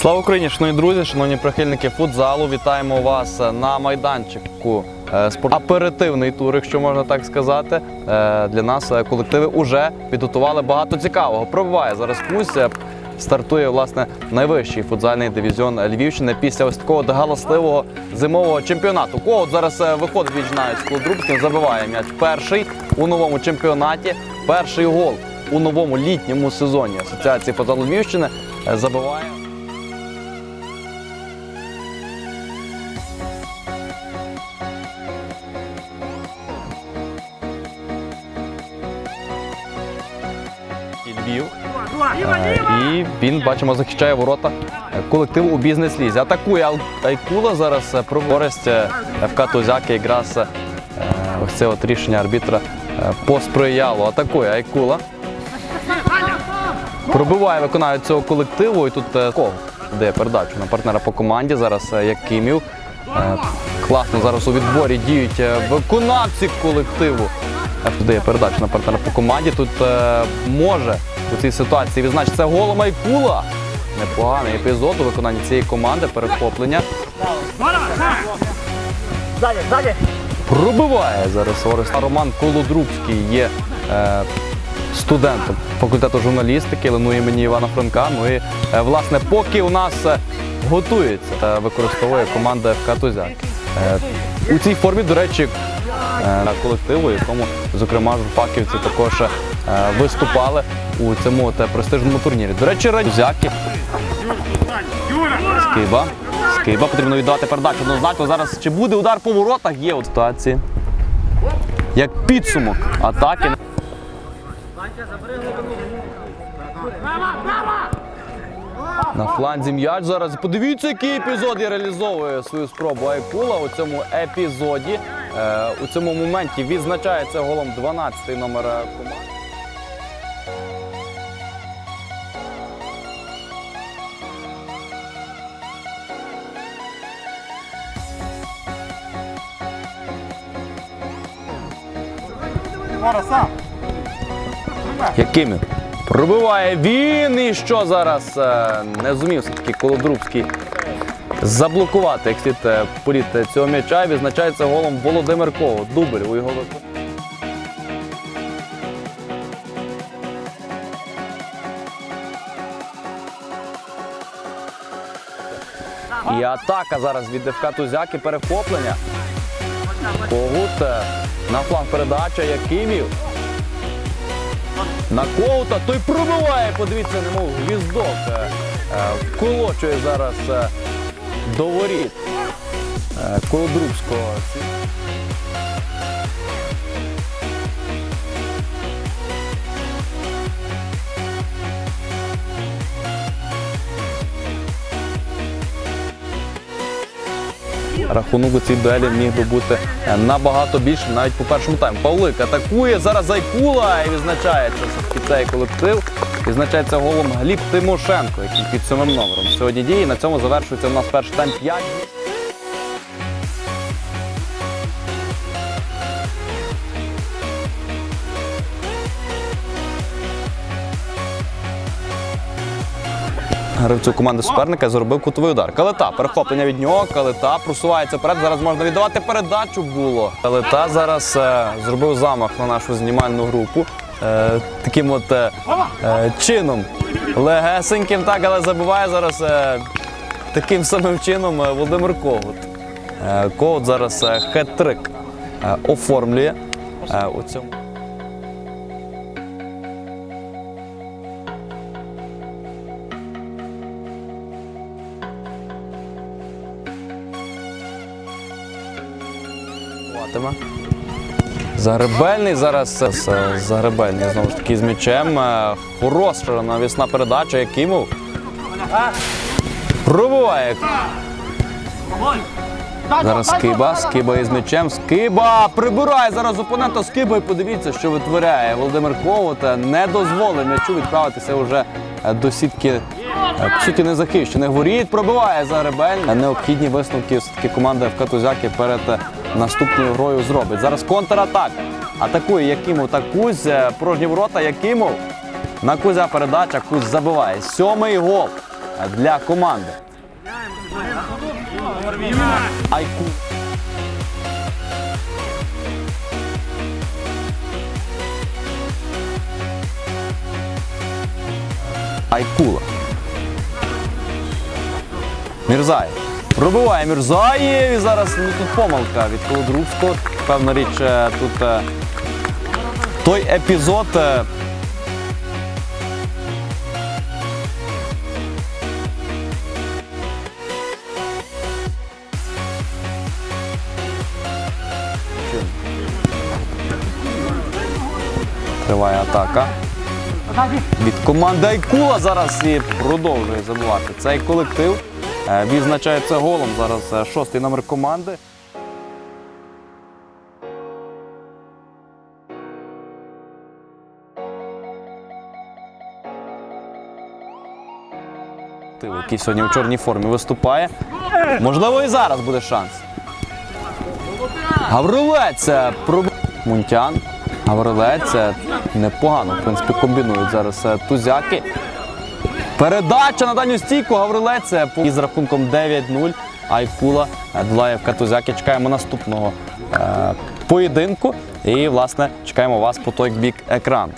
Слава Україні, шановні друзі, шановні прихильники футзалу. Вітаємо вас на майданчику. е, Аперитивний тур, якщо можна так сказати. Е, Для нас е, колективи вже підготували багато цікавого. Пробиває зараз Кусь. Стартує власне найвищий футзальний дивізіон Львівщини після ось такого галасливого зимового чемпіонату. Кого зараз виходить віджинають з Колодрубським, забиває м'яч перший у новому чемпіонаті. Перший гол у новому літньому сезоні Асоціації футзалу Львівщини забиває. Львів. Е, І він, бачимо, захищає ворота колективу у бізнес-лізі. Атакує Айкула зараз е, про користь е, ФК Тузяки. Якраз ось це от рішення арбітра посприяло. Атакує Айкула. Пробиває виконавець цього колективу. І тут кого? Де передачу на партнера по команді. Зараз Якимів. Класно зараз у відборі діють виконавці колективу. Е, Дає передачу на партнера по команді. Тут е, може у цій ситуації відзначитися голом Айкула. Непоганий епізод у виконанні цієї команди. Перехоплення. Пробиває зараз Орест. Роман Колодрубський є е, студентом факультету журналістики ЛНУ імені Івана Франка. Ну і е, власне, поки у нас е, готується, е, використовує команда ФК Тузяк. Е, у цій формі, до речі, е, колективу, якому, зокрема, журфаківці також е, виступали у цьому престижному турнірі. До речі, Тузяки. Скиба. Скиба потрібно віддавати передачу. Однозначно зараз чи буде удар по воротах, є от ситуації. Як підсумок атаки. На фланзі м'яч зараз. Подивіться, який епізод і реалізовує свою спробу Айкула у цьому епізоді. Е, у цьому моменті відзначається голом 12-й номер команди. Якими? Пробиває він і що зараз е, не зумів все-таки Колодрубський заблокувати як слід е, політ цього м'яча. Відзначається голом Володимир Кого. Дубль у його виконанні. І атака зараз від ФК Тузяки перехоплення. Когут е, на фланг передача Якимів. На коута, той пробиває, подивіться, немов гвіздок. Е, е, Вколочує зараз е, до воріт Колодрубського. Рахунок у цій дуелі міг би бути е, набагато більше навіть по першому тайму. Павлик атакує зараз Зайкула і відзначається все-таки цей колектив. Відзначається голом Гліб Тимошенко, який під самим номером сьогодні діє. На цьому завершується у нас перший тайм 5. Гравцю команди суперника зробив кутовий удар. Калета, перехоплення від нього. Калета просувається вперед. Зараз можна віддавати передачу було. Калета зараз е, зробив замах на нашу знімальну групу. Е, таким от е, е, чином легесеньким, так, але забиває зараз е, таким самим чином е, Володимир Когут. Е, Когут зараз е, хет-трик е, оформлює е, у цьому. Тиме. Загребельний зараз е, Загребельний знову ж таки з м'ячем. Е, Хороша навісна передача, Якимов. Пробиває. Зараз Скиба, Скиба із м'ячем. Скиба прибирає зараз опонента Скиба і подивіться, що витворяє Володимир Ковот. Е, Не дозволив м'ячу відправитися вже е, до сітки. е, По суті, не незахищених воріт. Пробиває Загребель. Е, Необхідні висновки все-таки команда ФК Тузяки перед е, наступною грою зробить. Зараз контратака. Атакує Якимов та Кузь. Е, Порожні ворота Якимов. На Кузя передача. Кузь забиває. Сьомий гол для команди. Айку. Айкула. Мірзаєв. Пробиває Мірзаєв. І зараз ну, тут помилка від Колодрубського. Певна річ, е, тут е, той епізод. е, Триває атака. Від команди Айкула зараз і продовжує забувати цей колектив. Е, Відзначається голом зараз е, шостий номер команди. Який сьогодні у чорній формі виступає. Можливо, і зараз буде шанс. Гаврилець е, проб... Мунтян. Гаврилець непогано, в принципі, комбінують зараз тузяки. Передача на дальню стійку Гаврилець е, із рахунком 9-0. Айкула е, долає в Катузяки. Чекаємо наступного е, поєдинку. І, власне, чекаємо вас по той бік екрану.